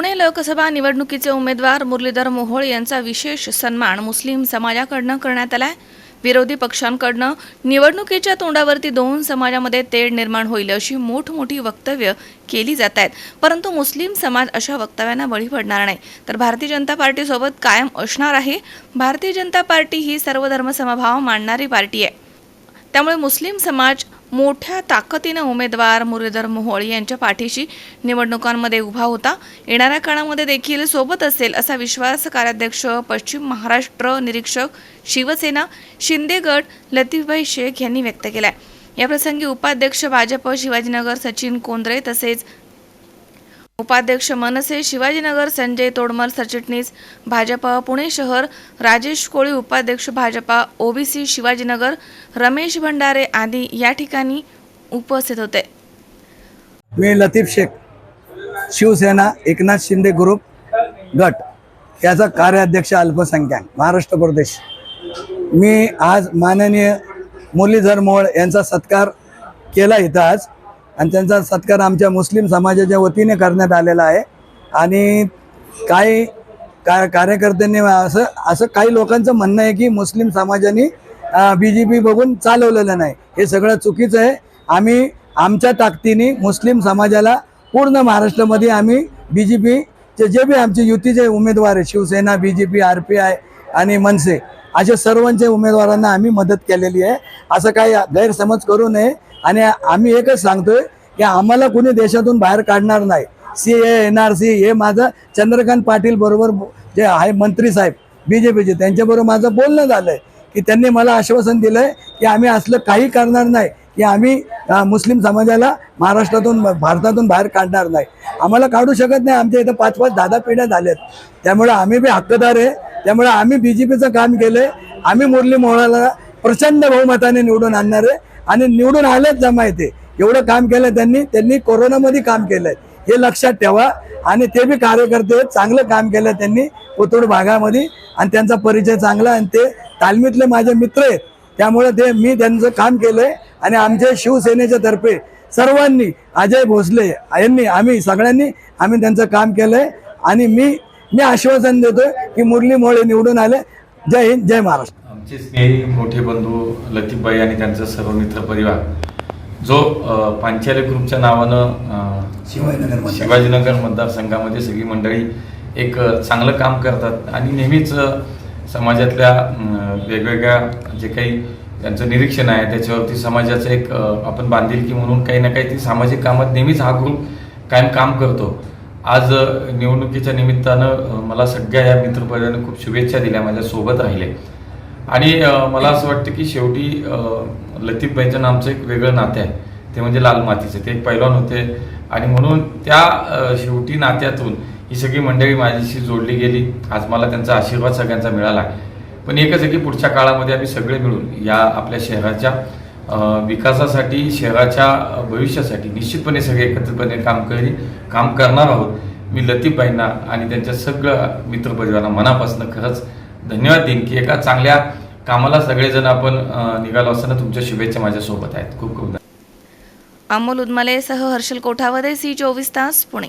पुणे लोकसभा निवडणुकीचे उमेदवार मुरलीधर मोहोळ यांचा विशेष सन्मान मुस्लिम समाजाकडनं करण्यात आलाय. विरोधी पक्षांकडनं निवडणुकीच्या तोंडावरती दोन समाजामध्ये तेढ निर्माण होईल अशी मोठमोठी वक्तव्य केली जात आहेत. परंतु मुस्लिम समाज अशा वक्तव्यांना बळी पडणार नाही. तर भारतीय जनता पार्टीसोबत कायम असणार आहे. भारतीय जनता पार्टी ही सर्व धर्मसमभाव मानणारी पार्टी आहे. त्यामुळे मुस्लिम समाज मोठ्या ताकदीनं उमेदवार मुरलीधर मोहोळ यांच्या पाठीशी निवडणुकांमध्ये उभा होता. येणाऱ्या काळामध्ये देखील सोबत असेल असा विश्वास कार्याध्यक्ष पश्चिम महाराष्ट्र निरीक्षक शिवसेना शिंदे गट लतीफभाई शेख यांनी व्यक्त केलाय. याप्रसंगी उपाध्यक्ष भाजप शिवाजीनगर सचिन कोंद्रे तसेच उपाध्यक्ष मनसे शिवाजीनगर संजय तोडमल सरचिटणीस भाजपा पुणे शहर राजेश कोळी उपाध्यक्ष भाजपा ओबीसी शिवाजीनगर रमेश भंडारे आदी या ठिकाणी उपस्थित होते. मी लतीफ शेख शिवसेना एकनाथ शिंदे ग्रुप गट याचा कार्याध्यक्ष अल्पसंख्याक महाराष्ट्र प्रदेश. मी आज माननीय मुरलीधर मोळ यांचा सत्कार केला इथं आज. आणि त्यांचा सत्कार आमच्या मुस्लिम समाजाच्या वतीने करण्यात आलेला आहे. आणि काही का कार्यकर्त्यांनी असं असं काही लोकांचं म्हणणं आहे की मुस्लिम समाजाने बी जे पी बघून चालवलेलं नाही. हे सगळं चुकीचं आहे. आम्ही आमच्या ताकदीने मुस्लिम समाजाला पूर्ण महाराष्ट्रामध्ये आम्ही बी जे पीचे जे बी आमचे युतीचे उमेदवार आहे Shiv Sena B J P R P I आणि मनसे अशा सर्वांच्या उमेदवारांना आम्ही मदत केलेली आहे. असं काही गैरसमज करू नये. आणि आम्ही एकच सांगतोय की आम्हाला कुणी देशातून बाहेर काढणार नाही. C A N R C हे माझं चंद्रकांत पाटील बरोबर जे आहे मंत्री साहेब बी जे पीचे त्यांच्याबरोबर माझं बोलणं झालं आहे की त्यांनी मला आश्वासन दिलं आहे की आम्ही असलं काही करणार नाही की आम्ही मुस्लिम समाजाला महाराष्ट्रातून भारतातून बाहेर काढणार नाही. आम्हाला काढू शकत नाही आमच्या इथं पाच पाच दहा दहा पिढ्या झाल्यात. त्यामुळे आम्ही बी हक्कदार आहे. त्यामुळे आम्ही बी जे पीचं काम केलं आहे आम्ही मुरली मोहळाला प्रचंड बहुमताने निवडून आणणार आहे. आणि निवडून आलेच जमा येते एवढं काम केलं त्यांनी त्यांनी कोरोनामध्ये काम केलंय. हे लक्षात ठेवा. आणि ते बी कार्यकर्ते चांगलं काम केलं त्यांनी कोथरूड भागामध्ये. आणि त्यांचा परिचय चांगला आणि ते तालमीतले माझे मित्र आहेत. त्यामुळे ते मी त्यांचं काम केलंय. आणि आमच्या शिवसेनेच्या तर्फे सर्वांनी अजय भोसले यांनी आम्ही सगळ्यांनी आम्ही त्यांचं काम केलंय. आणि मी मी आश्वासन देतोय की मुरली मोळे निवडून आले. जय हिंद जय महाराष्ट्र. आमचे स्नेही मोठे बंधू लतीफबाई आणि त्यांचा सर्व मित्र परिवार जो पांचाली ग्रुपच्या नावानं शिवाजीनगर शिवाजीनगर मतदारसंघामध्ये सगळी मंडळी एक चांगलं काम करतात आणि नेहमीच समाजातल्या वेगवेगळ्या जे काही त्यांचं निरीक्षण आहे त्याच्यावरती समाजाचं एक आपण बांधिलकी म्हणून काही ना काही ती सामाजिक कामात नेहमीच हा ग्रुप कायम काम करतो. आज निवडणुकीच्या निमित्तानं मला सगळ्या या मित्रपरिवाराने खूप शुभेच्छा दिल्या माझ्या सोबत राहिले. आणि मला असं वाटतं की शेवटी लतीफ लतीफबाईचं नामचं एक वेगळं नातं आहे. ते म्हणजे लाल मातीचं. ते एक पैलवान होते. आणि म्हणून त्या शेवटी नात्यातून ही सगळी मंडळी माझ्याशी जोडली गेली. आज मला त्यांचा आशीर्वाद सगळ्यांचा मिळाला. पण एकच आहे की पुढच्या काळामध्ये आम्ही सगळे मिळून या आपल्या शहराच्या विकासासाठी शहराच्या भविष्यासाठी निश्चितपणे सगळे एकत्रितपणे काम करी काम करणार आहोत. मी लतीफबाईंना आणि त्यांच्या सगळ्या मित्रपरिवारांना मनापासून खरंच धन्यवाद देईन की एका चांगल्या कामाला सगळेजण आपण निघालो असताना तुमच्या शुभेच्छा माझ्यासोबत आहेत. खूप खूप धन्यवाद. अमोल उदमलेसह हर्षल कोठावदे सी चोवीस तास पुणे.